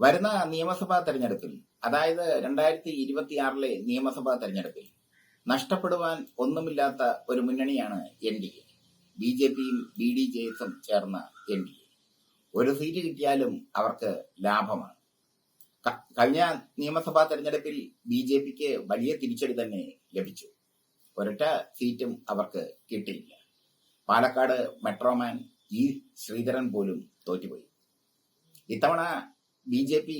വരുന്ന നിയമസഭാ തെരഞ്ഞെടുപ്പിൽ അതായത് രണ്ടായിരത്തി ഇരുപത്തിയാറിലെ നിയമസഭാ തെരഞ്ഞെടുപ്പിൽ നഷ്ടപ്പെടുവാൻ ഒന്നുമില്ലാത്ത ഒരു മുന്നണിയാണ് N D A. B J പിയും ബി ഡി ജെ എസും ചേർന്ന എൻ ഡി എ. ഒരു സീറ്റ് കിട്ടിയാലും അവർക്ക് ലാഭമാണ്. കഴിഞ്ഞ നിയമസഭാ തെരഞ്ഞെടുപ്പിൽ ബി ജെ പിക്ക് വലിയ തിരിച്ചടി തന്നെ ലഭിച്ചു. ഒരൊറ്റ സീറ്റും അവർക്ക് കിട്ടിയില്ല. പാലക്കാട് മെട്രോമാൻ ഇ ശ്രീധരൻ പോലും തോറ്റുപോയി. ഇത്തവണ ബി ജെ പി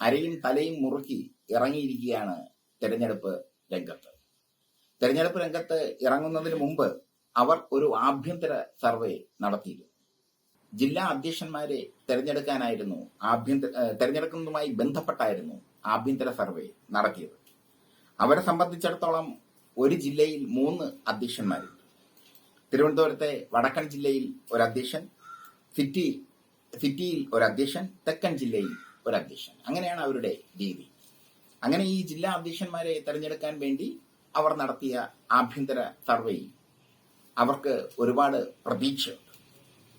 അരയും തലയും മുറുക്കി ഇറങ്ങിയിരിക്കുകയാണ് തെരഞ്ഞെടുപ്പ് രംഗത്ത്. തെരഞ്ഞെടുപ്പ് രംഗത്ത് ഇറങ്ങുന്നതിന് മുമ്പ് അവർ ഒരു ആഭ്യന്തര സർവേ നടത്തിയിരുന്നു. ജില്ലാ അധ്യക്ഷന്മാരെ തെരഞ്ഞെടുക്കാനായിരുന്നു ആഭ്യന്തര തെരഞ്ഞെടുക്കുന്നതുമായി ബന്ധപ്പെട്ടായിരുന്നു ആഭ്യന്തര സർവേ നടത്തിയത്. അവരെ സംബന്ധിച്ചിടത്തോളം ഒരു ജില്ലയിൽ മൂന്ന് അധ്യക്ഷന്മാരുണ്ട്. തിരുവനന്തപുരത്തെ വടക്കൻ ജില്ലയിൽ ഒരു അധ്യക്ഷൻ സിറ്റി സിറ്റിയിൽ ഒരു അധ്യക്ഷൻ തെക്കൻ ജില്ലയിൽ ഒരു അധ്യക്ഷൻ അങ്ങനെയാണ് അവരുടെ രീതി. അങ്ങനെ ഈ ജില്ലാ അധ്യക്ഷന്മാരെ തെരഞ്ഞെടുക്കാൻ വേണ്ടി അവർ നടത്തിയ ആഭ്യന്തര സർവേയിൽ അവർക്ക് ഒരുപാട് പ്രതീക്ഷയുണ്ട്.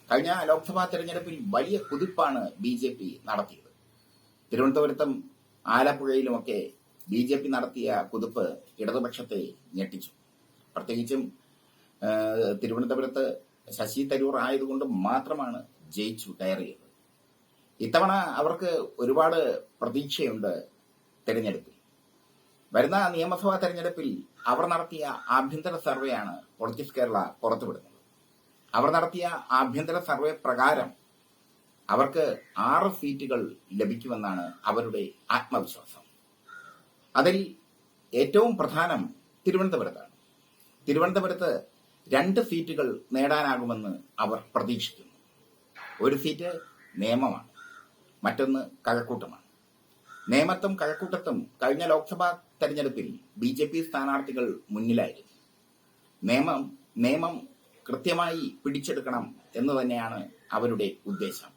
കഴിഞ്ഞ ലോക്സഭാ തെരഞ്ഞെടുപ്പിൽ വലിയ കുതിപ്പാണ് ബി ജെ പി നടത്തിയത്. തിരുവനന്തപുരത്തും ആലപ്പുഴയിലുമൊക്കെ ബി ജെ പി നടത്തിയ കുതിപ്പ് ഇടതുപക്ഷത്തെ ഞെട്ടിച്ചു. പ്രത്യേകിച്ചും തിരുവനന്തപുരത്ത് ശശി തരൂർ ആയതുകൊണ്ട് മാത്രമാണ് ജയിച്ചു കയറിയത്. ഇത്തവണ അവർക്ക് ഒരുപാട് പ്രതീക്ഷയുണ്ട് തെരഞ്ഞെടുപ്പിൽ. വരുന്ന നിയമസഭാ തെരഞ്ഞെടുപ്പിൽ അവർ നടത്തിയ ആഭ്യന്തര സർവേയാണ് പൊളിറ്റിക്സ് കേരള പുറത്തുവിടുന്നത്. അവർ നടത്തിയ ആഭ്യന്തര സർവേ പ്രകാരം അവർക്ക് ആറ് സീറ്റുകൾ ലഭിക്കുമെന്നാണ് അവരുടെ ആത്മവിശ്വാസം. അതിൽ ഏറ്റവും പ്രധാനം തിരുവനന്തപുരത്താണ്. തിരുവനന്തപുരത്ത് രണ്ട് സീറ്റുകൾ നേടാനാകുമെന്ന് അവർ പ്രതീക്ഷിക്കുന്നു. ഒരു സീറ്റ് നിയമമാണ്. മറ്റൊന്ന് കഴക്കൂട്ടമാണ്. നേമത്തും കഴക്കൂട്ടത്തും കഴിഞ്ഞ ലോക്സഭാ തെരഞ്ഞെടുപ്പിൽ ബി ജെ പി സ്ഥാനാർത്ഥികൾ മുന്നിലായിരുന്നു. നിയമം നിയമം കൃത്യമായി പിടിച്ചെടുക്കണം എന്ന് തന്നെയാണ് അവരുടെ ഉദ്ദേശം.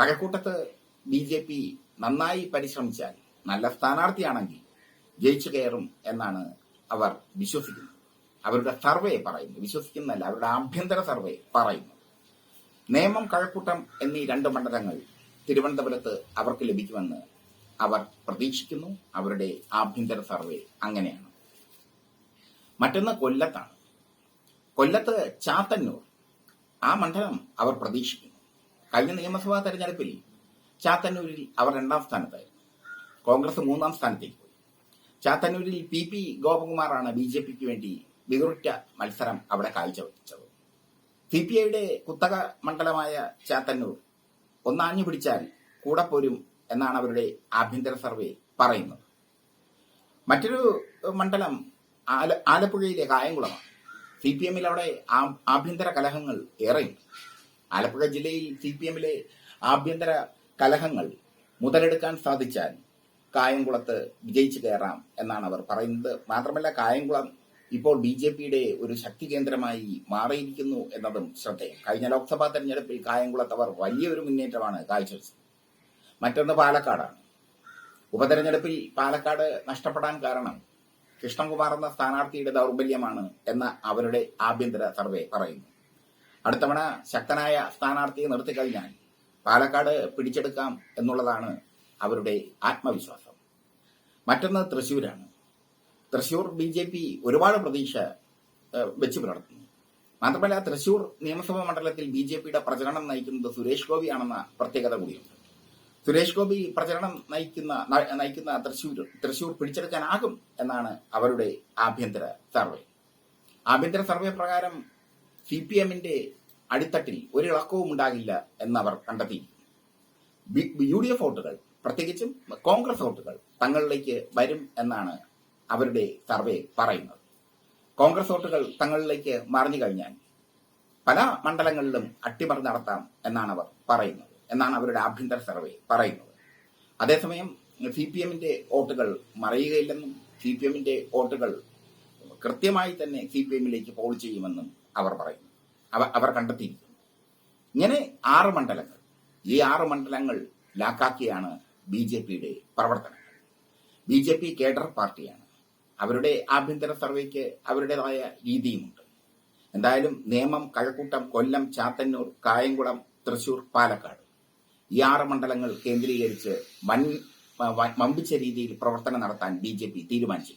കഴക്കൂട്ടത്ത് ബി ജെ പി നന്നായി പരിശ്രമിച്ചാൽ നല്ല സ്ഥാനാർത്ഥിയാണെങ്കിൽ ജയിച്ചു കയറും എന്നാണ് അവർ വിശ്വസിക്കുന്നത്. അവരുടെ സർവേ പറയുന്നു. വിശ്വസിക്കുന്നതല്ല അവരുടെ ആഭ്യന്തര സർവേ പറയുന്നു. നേമം കഴക്കൂട്ടം എന്നീ രണ്ട് മണ്ഡലങ്ങൾ തിരുവനന്തപുരത്ത് അവർക്ക് ലഭിക്കുമെന്ന് അവർ പ്രതീക്ഷിക്കുന്നു. അവരുടെ ആഭ്യന്തര സർവേ അങ്ങനെയാണ്. മറ്റൊന്ന് കൊല്ലത്താണ്. കൊല്ലത്ത് ചാത്തന്നൂർ. ആ മണ്ഡലം അവർ പ്രതീക്ഷിക്കുന്നു. കഴിഞ്ഞ നിയമസഭാ തെരഞ്ഞെടുപ്പിൽ ചാത്തന്നൂരിൽ അവർ രണ്ടാം സ്ഥാനത്തായിരുന്നു. കോൺഗ്രസ് മൂന്നാം സ്ഥാനത്തേക്ക് പോയി. ചാത്തന്നൂരിൽ പി പി ഗോപകുമാറാണ് ബി ജെ പിക്ക് വേണ്ടി മികവുറ്റ മത്സരം അവിടെ കാഴ്ചവെച്ചത്. സി പി ഐയുടെ കുത്തക മണ്ഡലമായ ചാത്തന്നൂർ ഒന്നാഞ്ഞു പിടിച്ചാൽ കൂടെ പോരും എന്നാണ് അവരുടെ ആഭ്യന്തര സർവേ പറയുന്നത്. മറ്റൊരു മണ്ഡലം ആല- ആലപ്പുഴയിലെ കായംകുളമാണ്. സി പി എമ്മിൽ അവിടെ ആഭ്യന്തര കലഹങ്ങൾ ഏറെയുണ്ട്. ആലപ്പുഴ ജില്ലയിൽ സി പി എമ്മിലെ ആഭ്യന്തര കലഹങ്ങൾ മുതലെടുക്കാൻ സാധിച്ചാൽ കായംകുളത്ത് വിജയിച്ചു കയറാം എന്നാണ് അവർ പറയുന്നത്. മാത്രമല്ല കായംകുളം ഇപ്പോൾ ബി ജെ പിയുടെ ഒരു ശക്തി കേന്ദ്രമായി മാറിയിരിക്കുന്നു എന്നതും ശ്രദ്ധേയം. കഴിഞ്ഞ ലോക്സഭാ തെരഞ്ഞെടുപ്പിൽ കായംകുളത്തവർ വലിയൊരു മുന്നേറ്റമാണ് കാഴ്ചവെച്ചത്. മറ്റൊന്ന് പാലക്കാടാണ്. ഉപതെരഞ്ഞെടുപ്പിൽ പാലക്കാട് നഷ്ടപ്പെടാൻ കാരണം കൃഷ്ണകുമാർ എന്ന സ്ഥാനാർത്ഥിയുടെ ദൗർബല്യമാണ് എന്ന അവരുടെ ആഭ്യന്തര സർവേ പറയുന്നു. അടുത്തവണ ശക്തനായ സ്ഥാനാർത്ഥിയെ നിർത്തി നിർത്തിക്കഴിഞ്ഞാൽ പാലക്കാട് പിടിച്ചെടുക്കാം എന്നുള്ളതാണ് അവരുടെ ആത്മവിശ്വാസം. മറ്റൊന്ന് തൃശൂരാണ് തൃശൂർ ബി ജെ പി ഒരുപാട് പ്രതീക്ഷ വെച്ച് പുലർത്തുന്നു മാത്രമല്ല തൃശൂർ നിയമസഭാ മണ്ഡലത്തിൽ ബി ജെ പിയുടെ പ്രചരണം നയിക്കുന്നത് സുരേഷ് ഗോപിയാണെന്ന പ്രത്യേകത കൂടിയുണ്ട്. സുരേഷ് ഗോപി പ്രചരണം നയിക്കുന്ന നയിക്കുന്ന തൃശൂർ തൃശൂർ പിടിച്ചെടുക്കാനാകും എന്നാണ് അവരുടെ ആഭ്യന്തര സർവേ. ആഭ്യന്തര സർവേ പ്രകാരം സി പി എമ്മിന്റെ അടിത്തട്ടിൽ ഒരിളക്കവും ഉണ്ടാകില്ല എന്നവർ കണ്ടെത്തി യു ഡി എഫ് വോട്ടുകൾ പ്രത്യേകിച്ചും കോൺഗ്രസ് വോട്ടുകൾ തങ്ങളിലേക്ക് വരും എന്നാണ് അവരുടെ സർവേ പറയുന്നത്. കോൺഗ്രസ് വോട്ടുകൾ തങ്ങളിലേക്ക് മറിഞ്ഞു കഴിഞ്ഞാൽ പല മണ്ഡലങ്ങളിലും അട്ടിമറി നടത്താം എന്നാണ് അവർ പറയുന്നത്. എന്നാണ് അവരുടെ ആഭ്യന്തര സർവേ പറയുന്നത്. അതേസമയം സി പി എമ്മിന്റെ വോട്ടുകൾ മറിയുകയില്ലെന്നും സി പി എമ്മിന്റെ വോട്ടുകൾ കൃത്യമായി തന്നെ സി പി എമ്മിലേക്ക് പോൾ ചെയ്യുമെന്നും അവർ പറയുന്നു. അവ- അവർ കണ്ടെത്തിയിരിക്കുന്നു. ഇങ്ങനെ ആറ് മണ്ഡലങ്ങൾ ഈ ആറ് മണ്ഡലങ്ങൾ ലാക്കാക്കിയാണ് ബി ജെ പിയുടെ പ്രവർത്തനങ്ങൾ. ബി ജെ പി കേഡർ പാർട്ടിയാണ്. അവരുടെ ആഭ്യന്തര സർവേക്ക് അവരുടേതായ രീതിയുമുണ്ട്. എന്തായാലും നേമം കഴക്കൂട്ടം കൊല്ലം ചാത്തന്നൂർ കായംകുളം തൃശൂർ പാലക്കാട് ഈ ആറ് മണ്ഡലങ്ങൾ കേന്ദ്രീകരിച്ച് വൻ വമ്പിച്ച രീതിയിൽ പ്രവർത്തനം നടത്താൻ ബി ജെ പി തീരുമാനിച്ചു